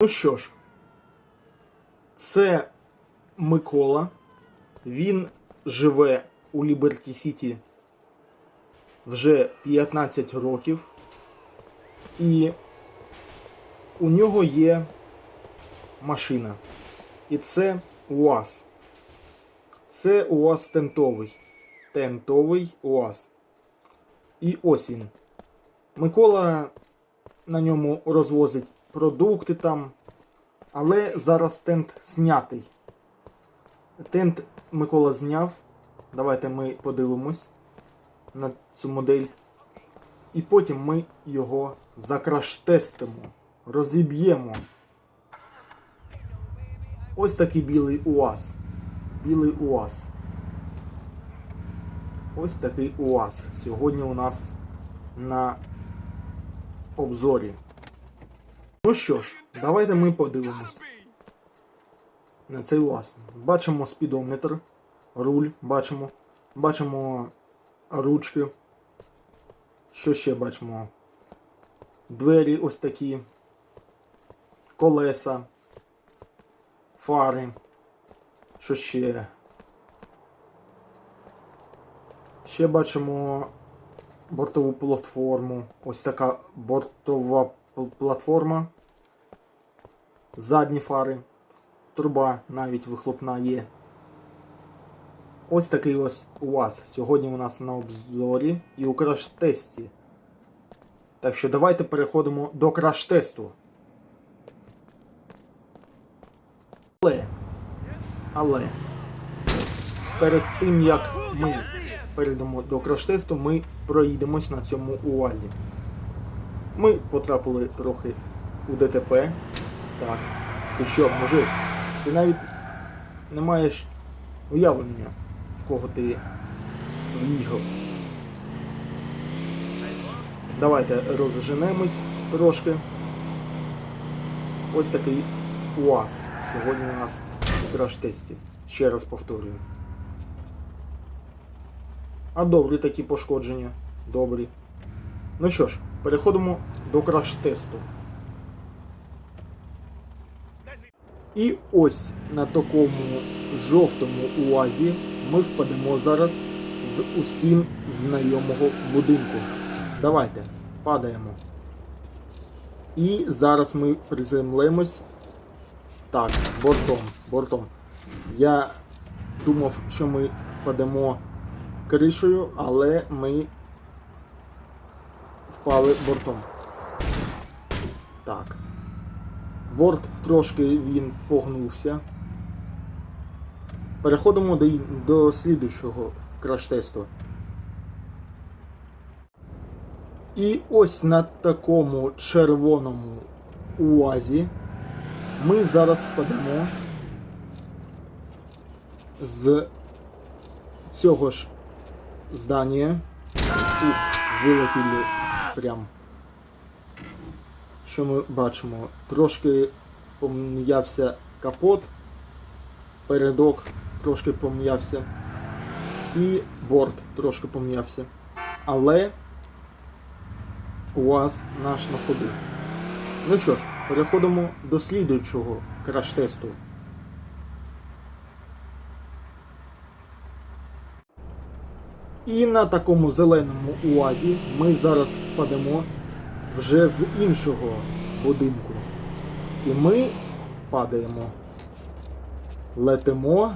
Ну що ж, це Микола. Він живе у Ліберті Сіті вже 15 років. І у нього є машина. І це УАЗ. Це УАЗ тентовий. Тентовий УАЗ. І ось він. Микола на ньому розвозить продукти там. Але зараз тент знятий. Тент Микола зняв. Давайте ми подивимось на цю модель. І потім ми його закраштестимо, розіб'ємо. Ось такий білий УАЗ. Білий УАЗ. Ось такий УАЗ. Сьогодні у нас на обзорі. Ну що ж, давайте ми подивимось на цей УАЗ. Бачимо спідометр, руль, бачимо. Бачимо ручки. Що ще бачимо? Двері ось такі, колеса, фари. Що ще? Ще бачимо бортову платформу. Ось така бортова пл- платформа. Задні фари. Труба навіть вихлопна є. Ось такий ось УАЗ. Сьогодні у нас на обзорі і у краш-тесті. Так що давайте переходимо до краш-тесту. Але, але перед тим як ми перейдемо до краш-тесту, ми проїдемось на цьому УАЗі. Ми потрапили трохи у ДТП. Так. Ти що, мужик? Ти навіть не маєш уявлення, в кого ти в'їхав. Давайте розженемось трошки. Ось такий УАЗ. Сьогодні у нас в краш-тесті. Ще раз повторюю. А добрі такі пошкодження. Добрі. Ну що ж, переходимо до краш-тесту. І ось на такому жовтому УАЗі ми впадемо зараз з усім знайомого будинку. Давайте, падаємо. І зараз ми приземлимось. Так, бортом, бортом. Я думав, що ми впадемо кришею, але ми впали бортом. Так. Борт трошки він погнувся. Переходимо до, до слідуючого краш-тесту. І ось на такому червоному УАЗі ми зараз впадемо з цього ж здання. Ух, вилетіли прям. Що ми бачимо? Трошки пом'явся капот, передок трошки пом'явся, і борт трошки пом'явся. Але УАЗ наш на ходу. Ну що ж, переходимо до слідуючого краш-тесту. І на такому зеленому УАЗі ми зараз впадемо вже з іншого будинку. І ми падаємо. Летимо.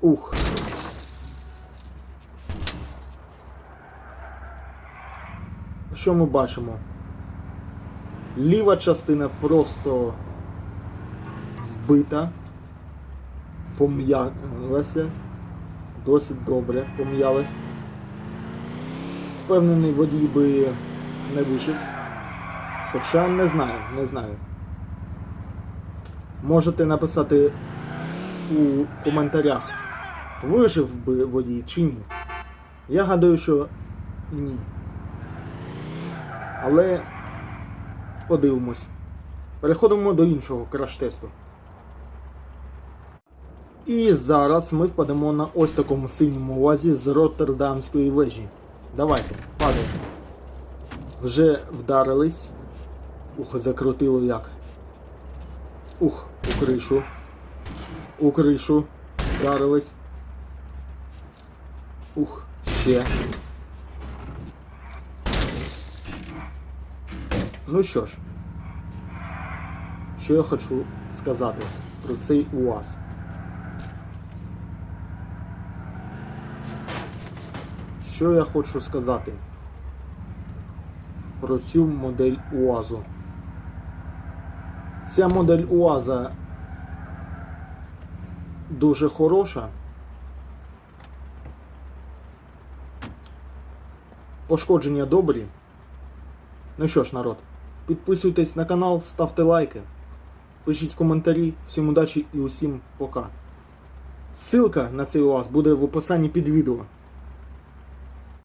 Ух. Що ми бачимо? Ліва частина просто вбита, пом'ялася, досить добре пом'ялась. Впевнений, водій би не вижив. Хоча не знаю, не знаю. Можете написати у коментарях, вижив би водій чи ні. Я гадаю, що ні. Але подивимось. Переходимо до іншого краш-тесту. І зараз ми впадемо на ось такому синьому УАЗі з Роттердамської вежі. Давайте, падаємо. Вже вдарились. Ух, закрутило як. Ух, у кришу. У кришу. Вдарились. Ух, ще. Ну що ж, що я хочу сказати про цей УАЗ. Що я хочу сказати про цю модель УАЗу? Ця модель УАЗа дуже хороша. Пошкодження добрі. Ну що ж, народ, підписуйтесь на канал, ставте лайки, пишіть коментарі. Всім удачі і усім пока. Ссылка на цей УАЗ буде в описанні під відео.